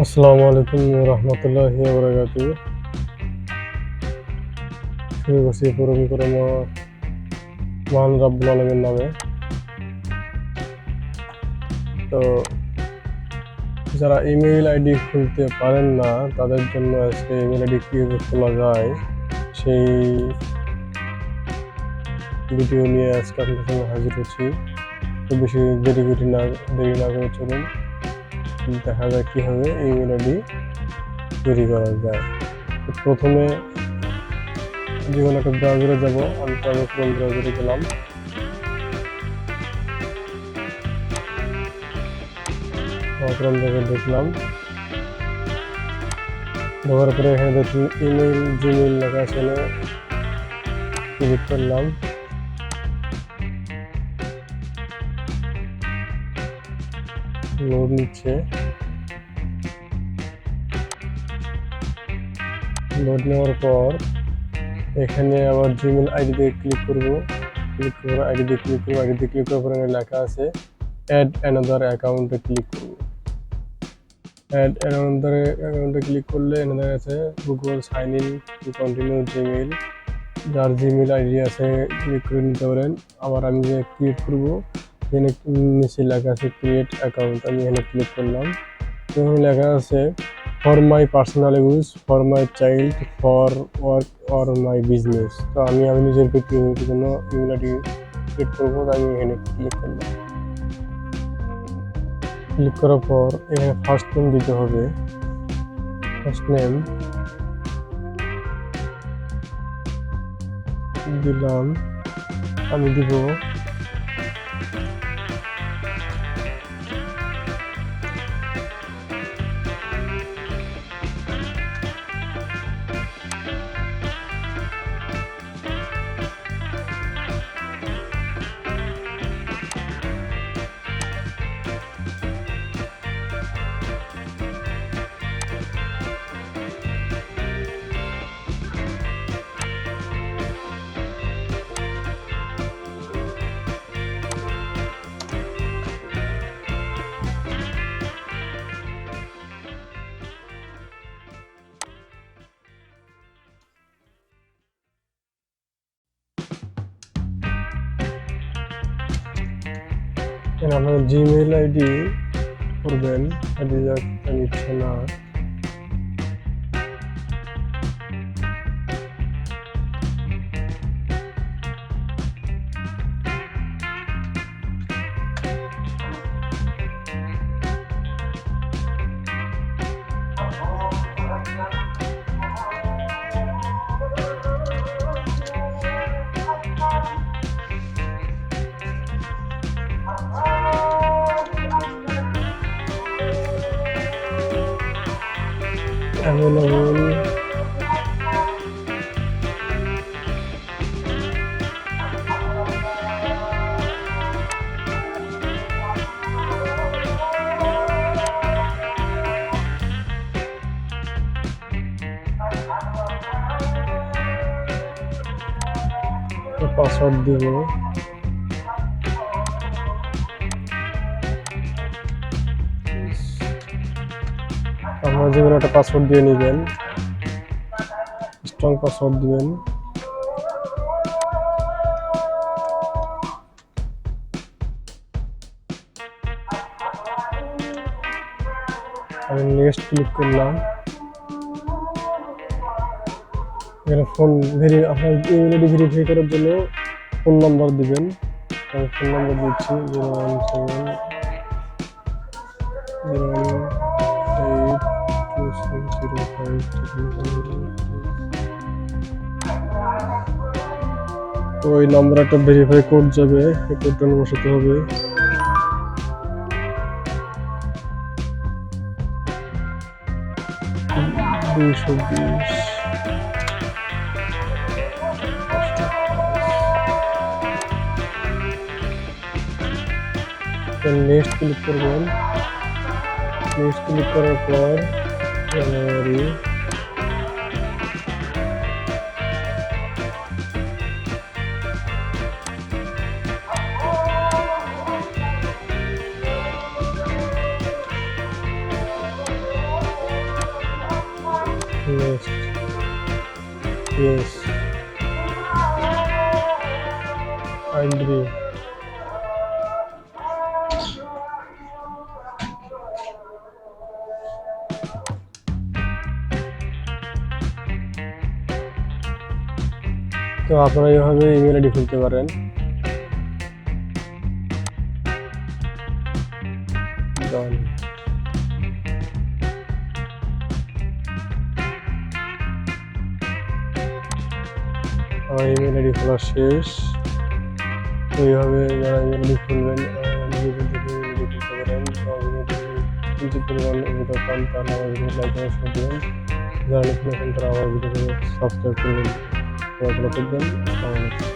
আসসালামু আলাইকুম রহমতুল্লাহি বরকাত পূরণ করম মহান রাব্বুল আলমের নামে। তো, যারা ইমেইল আইডি খুলতে পারেন না, তাদের জন্য আজকে ইমেইল আইডি কীভাবে খোলা যায়, সেই ভিডিও নিয়ে আজকে আপনাদের সঙ্গে হাজির হচ্ছি। খুব বেশি দেরি করি না, দেরি না করে চলুন। দেখা যায় কীভাবে ইমেল আইডি তৈরি করা যায়। প্রথমে যে কোনো একটা ব্রাউজারে যাব, আমি ট্রাভেল ক্রোম ব্রাউজারে গেলাম? ক্রোম ব্রাউজারে দেখলাম। দেওয়ার পরে এখানে দেখুন ইমেল জিমেল লেখা এখানে ক্লিক করলাম। লোড নিচ্ছে। লোড নেওয়ার পর এখানে আবার জিমেল আইডি দিয়ে ক্লিক করব। ক্লিক করে আইডি দিয়ে ক্লিক করব। আইডি দিয়ে ক্লিক করার পর এখানে লেখা আছে অ্যাড অ্যানাদার অ্যাকাউন্টে ক্লিক করব। অ্যাড অ্যানাদার অ্যাকাউন্টে ক্লিক করলে এনাদের আছে Google sign in to continue Gmail যার জিমেল আইডি আছে ক্লিক করে নিতে পারেন। আবার আমি যে ক্রিয়েট করব এখানে নিচে লেখা আছে ক্রিয়েট অ্যাকাউন্ট আমি এখানে ক্লিক করলাম। এখানে লেখা আছে for my personal use for my child for work or my business তো আমি আমি নিজের ব্যক্তিগত জন্য আইডি ক্রিয়েট করব আমি এখানে ক্লিক করলাম। ক্লিক করার পর এখানে ফার্স্ট নেম দিতে হবে। ফার্স্ট নেম দিলাম। আমি দিব আপনার জিমেইল আইডি করবেন যাতে নিচ্ছে না অ্যাভেলেবল পাসওয়ার্ড দিব আপনারা যে কোনো একটা পাসওয়ার্ড দিয়ে নেবেন। স্ট্রং পাসওয়ার্ড দিবেন। আমি নেক্সট ক্লিক করলাম। এখানে ফোন ভেরি আপনার ইমেল আইডি ভেরিফাই করার জন্য ফোন নাম্বার দিবেন। আমি ফোন নাম্বার দিচ্ছি zero one seven zero one তো ওই নাম্বার একটা ভেরিফাই কোড যাবে, এই কোডটা বসাতে হবে। দুইশো বিশ। নেক্সট ক্লিক করবেন। নেক্সট ক্লিক করার পর Gallery. Left. Yes. And তো আপনারা এইভাবে ইমেল আইডি খুলতে পারেন। Done. ইমেল আইডি খোলা শেষ। এইভাবে যারা ইমেল আইডি খুলবেন পারেন। আমাদের পরিমাণ তারা ভিডিওকে সাবস্ক্রাইব করবেন থাকবেন আসসালামু আলাইকুম